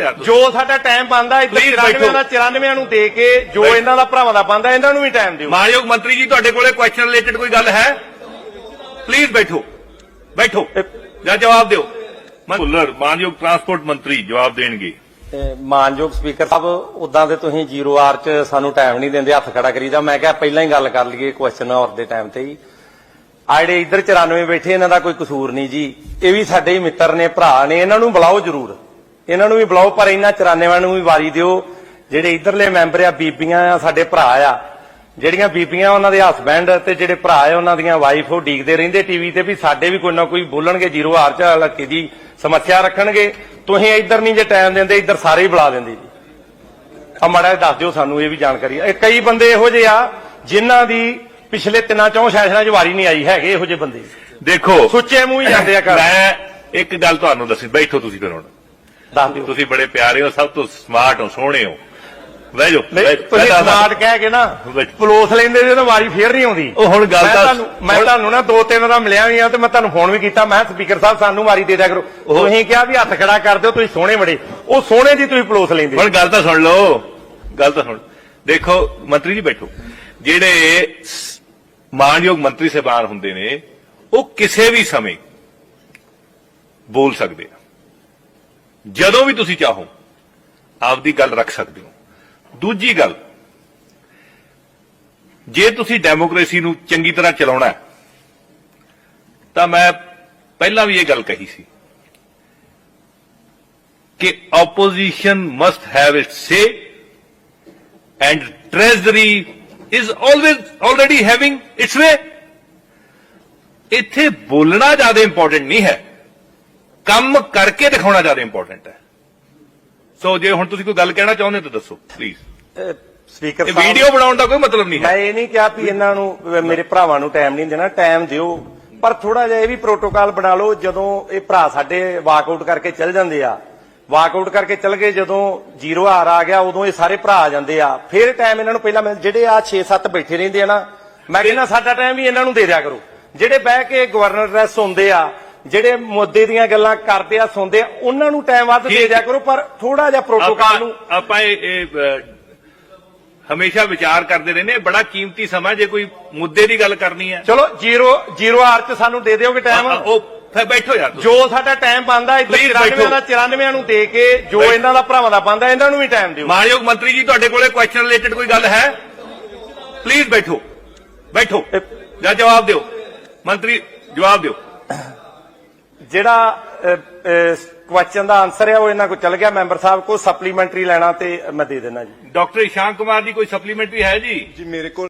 ਯਾਰ ਤੁਸੀਂ। ਜੋ ਸਾਡਾ ਟਾਈਮ ਬੰਦਾ ਇੱਧਰ Please 94 ਦਾ ਬੈਠੋ। 94 ਨੂੰ ਦੇ ਕੇ ਜੋ ਬੈਠੋ। ਇਹਨਾਂ ਦਾ ਭਰਾਵਾਂ ਦਾ ਬੰਦਾ ਇਹਨਾਂ ਨੂੰ ਵੀ ਟਾਈਮ ਦਿਓ। ਮਾਨਯੋਗ ਮੰਤਰੀ ਜੀ ਤੁਹਾਡੇ ਕੋਲੇ ਕੁਐਸਚਨ ਰਿਲੇਟਡ ਕੋਈ ਗੱਲ ਹੈ? ਪਲੀਜ਼ ਬੈਠੋ। ਬੈਠੋ। ਜਾਂ ਜਵਾਬ ਦਿਓ। ਮੈਂ ਭੁੱਲਰ ਮਾਨਯੋਗ ਟਰਾਂਸਪੋਰਟ ਮੰਤਰੀ ਜਵਾਬ ਦੇਣਗੇ। ਤੇ ਮਾਨਯੋਗ ਸਪੀਕਰ ਸਾਹਿਬ ਉਦਾਂ ਦੇ ਤੁਸੀਂ ਜ਼ੀਰੋ ਆਰ ਚ ਸਾਨੂੰ ਟਾਈਮ ਨਹੀਂ ਦਿੰਦੇ ਹੱਥ ਖੜਾ ਕਰੀਦਾ। ਮੈਂ ਕਿਹਾ ਪਹਿਲਾਂ ਹੀ ਗੱਲ ਕਰ ਲਈਏ ਕੁਐਸਚਨ ਆਵਰ ਦੇ ਟਾਈਮ ਤੇ ਹੀ। ਆ ਜਿਹੜੇ ਇੱਧਰ 94 ਬੈਠੇ ਇਹਨਾਂ ਦਾ ਕੋਈ ਕਸੂਰ ਨਹੀਂ ਜੀ। ਇਹ ਵੀ ਸਾਡੇ ਹੀ ਮਿੱਤਰ ਨੇ ਭਰਾ ਨੇ ਇਹਨਾਂ ਨੂੰ ਬੁਲਾਓ ਜ਼ਰੂਰ। ਇਹਨਾਂ ਨੂੰ ਵੀ ਬੁਲਾਓ ਪਰ ਇਹਨਾਂ 94 ਨੂੰ ਵੀ ਵਾਰੀ ਦਿਓ। ਜਿਹੜੇ ਇੱਧਰਲੇ ਮੈਂਬਰ ਆ ਬੀਬੀਆਂ ਆ ਸਾਡੇ ਭਰਾ ਆ। ਜਿਹੜੀਆਂ ਬੀਬੀਆਂ ਉਹਨਾਂ ਦੇ ਹਸਬੈਂਡ ਤੇ ਜਿਹੜੇ ਭਰਾ ਆ ਉਹਨਾਂ ਦੀਆਂ ਵਾਈਫ ਉਹ ਡੀਕਦੇ ਰਹਿੰਦੇ ਟੀਵੀ ਤੇ ਵੀ ਸਾਡੇ ਵੀ ਕੋਈ ਨਾ ਕੋਈ ਬੋਲਣਗੇ ਜ਼ੀਰੋ ਆਰ ਚ ਹਲਕੇ ਦੀ ਸਮੱਸਿਆ ਰੱਖਣਗੇ। ਤੁਸੀਂ ਇੱਧਰ ਨਹੀਂ ਜੇ ਟਾਈਮ ਦਿੰਦੇ ਇੱਧਰ ਸਾਰੇ ਹੀ ਬੁਲਾ ਦਿੰਦੇ ਜੀ। ਆ ਮਾੜਾ ਦੱਸ ਦਿਓ ਸਾਨੂੰ ਇਹ ਵੀ ਜਾਣਕਾਰੀ। ਇਹ ਕਈ ਬੰਦੇ ਇਹੋ ਜਿਹੇ ਆ ਜਿਨ੍ਹਾਂ ਦੀ ਪਿਛਲੇ ਤਿੰਨਾਂ ਚੌਂ ਸੈਸ਼ਨਾਂ 'ਚ ਵਾਰੀ ਨਹੀਂ ਆਈ ਹੈਗੇ ਇਹੋ ਜਿਹੇ ਬੰਦੇ। ਦੇਖੋ ਸੁੱਚੇ ਮੂੰਹ ਹੀ ਜਾਂਦੇ ਆ ਘਰ। ਮੈਂ ਇੱਕ ਗੱਲ ਤੁਹਾਨੂੰ ਦੱਸੀ ਬੈਠੋ ਤੁਸੀਂ ਫਿਰ ਹੁਣ। ਤੁਸੀਂ ਬੜੇ ਪਿਆਰੇ ਹੋ ਸਭ ਤੋਂ ਸਮਾਰਟ ਹੋ ਸੋਹਣੇ ਹੋ। ਬਹਿ ਜਾਓ ਨਹੀਂ ਤੁਸੀਂ। ਸਮਾਰਟ ਕਹਿ ਕੇ ਨਾ। ਪਲੋਸ ਲੈਂਦੇ ਜੇ ਤਾਂ ਵਾਰੀ ਫੇਰ ਨਹੀਂ ਆਉਂਦੀ। ਉਹ ਹੁਣ ਗੱਲ ਤਾਂ- ਤੁਹਾਨੂੰ ਮੈਂ ਤੁਹਾਨੂੰ ਨਾ ਦੋ ਤਿੰਨ ਵਾਰ ਮਿਲਿਆ ਵੀ ਆ ਤੇ ਮੈਂ ਤੁਹਾਨੂੰ ਫੋਨ ਵੀ ਕੀਤਾ ਮੈਂ ਸਪੀਕਰ ਸਾਹਿਬ ਸਾਨੂੰ ਵਾਰੀ ਦੇ ਦਿਆ ਕਰੋ। ਤੁਸੀਂ ਕਿਹਾ ਵੀ ਹੱਥ ਖੜਾ ਕਰ ਦਿਓ ਤੁਸੀਂ ਸੋਹਣੇ ਬੜੇ। ਉਹ ਸੋਹਣੇ ਦੀ ਤੁਸੀਂ ਪਲੋਸ ਲੈਂਦੇ। ਹੁਣ ਗੱਲ ਤਾਂ ਸੁਣ ਲਓ ਗੱਲ ਤਾਂ ਸੁਣ। ਦੇਖੋ ਮੰਤਰੀ ਜੀ ਬੈਠੋ। ਜਿਹੜੇ ਮਾਨਯੋਗ ਮੰਤਰੀ ਸਾਹਿਬਾਨ ਹੁੰਦੇ ਨੇ ਉਹ ਕਿਸੇ ਵੀ ਸਮੇਂ ਬੋਲ ਸਕਦੇ ਆ। ਜਦੋਂ ਵੀ ਤੁਸੀਂ ਚਾਹੋ ਆਪਦੀ ਗੱਲ ਰੱਖ ਸਕਦੇ ਹੋ। ਦੂਜੀ ਗੱਲ ਜੇ ਤੁਸੀਂ ਡੈਮੋਕ੍ਰੇਸੀ ਨੂੰ ਚੰਗੀ ਤਰ੍ਹਾਂ ਚਲਾਉਣਾ ਹੈ, ਤਾਂ ਮੈਂ ਪਹਿਲਾਂ ਵੀ ਇਹ ਗੱਲ ਕਹੀ ਸੀ ਕਿ opposition must have it say and treasury is always already having its way ਇੱਥੇ ਬੋਲਣਾ ਜ਼ਿਆਦਾ ਇੰਪੋਰਟੈਂਟ ਨਹੀਂ ਹੈ। ਕੰਮ ਕਰਕੇ ਦਿਖਾਉਣਾ ਜ਼ਿਆਦਾ ਇੰਪੋਰਟੈਂਟ ਹੈ। ਸੋ ਜੇ ਹੁਣ ਤੁਸੀਂ ਕੋਈ ਗੱਲ ਕਹਿਣਾ ਚਾਹੁੰਦੇ ਹੋ ਤਾਂ ਦੱਸੋ ਪਲੀਜ਼ ਸਪੀਕਰ ਇਹ ਵੀਡੀਓ ਬਣਾਉਣ ਦਾ ਕੋਈ ਮਤਲਬ ਨਹੀਂ ਮੈਂ ਹੈ ਇਹ ਨਹੀਂ ਕਿਹਾ ਵੀ ਇਹਨਾਂ ਨੂੰ ਮੇਰੇ ਭਰਾਵਾਂ ਨੂੰ ਟਾਈਮ ਨਹੀਂ ਦੇਣਾ ਟਾਈਮ ਦਿਓ। ਪਰ ਥੋੜਾ ਜਿਹਾ ਇਹ ਵੀ ਪ੍ਰੋਟੋਕਾਲ ਬਣਾ ਲਓ ਜਦੋਂ ਇਹ ਭਰਾ ਸਾਡੇ ਵਾਕਆਊਟ ਕਰਕੇ ਚੱਲ ਜਾਂਦੇ ਆ। ਵਾਕਆਊਟ ਕਰਕੇ ਚੱਲ ਗਏ ਜਦੋਂ ਜ਼ੀਰੋ ਹਾਰ ਆ ਗਿਆ ਉਦੋਂ ਇਹ ਸਾਰੇ ਭਰਾ ਆ ਜਾਂਦੇ ਆ। ਫਿਰ ਟਾਈਮ ਇਹਨਾਂ ਨੂੰ ਪਹਿਲਾਂ ਮਿਲ ਜਿਹੜੇ ਆ 6-7 ਬੈਠੇ ਰਹਿੰਦੇ ਆ ਨਾ ਮੈਂ ਕਹਿੰਦਾ ਸਾਡਾ ਟਾਈਮ ਵੀ ਇਹਨਾਂ ਨੂੰ ਦੇ ਦਿਆ ਕਰੋ। ਜਿਹੜੇ ਬਹਿ ਕੇ ਗਵਰਨਰ ਰੈਸ ਹੁੰਦੇ ਆ ਜਿਹੜੇ ਮੁੱਦੇ ਦੀਆਂ ਗੱਲਾਂ ਕਰਦੇ ਆ ਸੁਣਦੇ ਆ ਉਹਨਾਂ ਨੂੰ ਟਾਈਮ ਵੱਧ ਦੇ। ਦਿਆ ਕਰੋ ਪਰ ਥੋੜਾ ਜਿਹਾ ਪ੍ਰੋਟੋਕਾਲ ਨੂੰ ਆਪਾਂ ਇਹ ਹਮੇਸ਼ਾ ਵਿਚਾਰ ਕਰਦੇ ਰਹਿੰਦੇ ਬੜਾ ਕੀਮਤੀ ਸਮਾਂ ਜੇ ਕੋਈ ਮੁੱਦੇ ਦੀ ਗੱਲ ਕਰਨੀ ਹੈ। ਚਲੋ ਜ਼ੀਰੋ ਜ਼ੀਰੋ ਆਰ ਚ ਸਾਨੂੰ ਦੇ ਦਿਓਗੇ ਟਾਈਮ ਉਹ ਫਿਰ ਬੈਠੋ ਯਾਰ। ਜੋ ਸਾਡਾ ਟਾਈਮ ਬੰਦਾ ਇੱਧਰ Please 94 ਬੈਠੋ। ਦਾ 94 ਨੂੰ ਦੇ ਕੇ ਜੋ। ਇਹਨਾਂ ਦਾ ਭਰਾਵਾਂ ਦਾ ਬੰਦਾ ਇਹਨਾਂ ਨੂੰ ਵੀ ਟਾਈਮ ਦਿਓ। ਮਾਨਯੋਗ ਮੰਤਰੀ ਜੀ ਤੁਹਾਡੇ ਕੋਲੇ ਕੁਐਸਚਨ ਰਿਲੇਟਡ ਕੋਈ ਗੱਲ ਹੈ? ਪਲੀਜ਼ ਬੈਠੋ। ਬੈਠੋ। ਜਾਂ ਜਵਾਬ ਦਿਓ। ਮੰਤਰੀ ਜਵਾਬ ਦਿਓ। ਜਿਹੜਾ ਕੁਐਸਚਨ ਦਾ ਆਨਸਰ ਹੈ ਉਹ ਇਹਨਾਂ ਕੋਲ ਚੱਲ ਗਿਆ। ਮੈਂਬਰ ਸਾਹਿਬ ਕੋ ਸਪਲੀਮੈਂਟਰੀ ਲੈਣਾ ਤੇ ਮੈਂ ਦੇ ਦੇਣਾ ਜੀ। ਡਾਕਟਰ ਇਸ਼ਾਨ ਕੁਮਾਰ ਜੀ ਕੋਈ ਸਪਲੀਮੈਂਟਰੀ ਹੈ ਜੀ? ਜੀ ਮੇਰੇ ਕੋਲ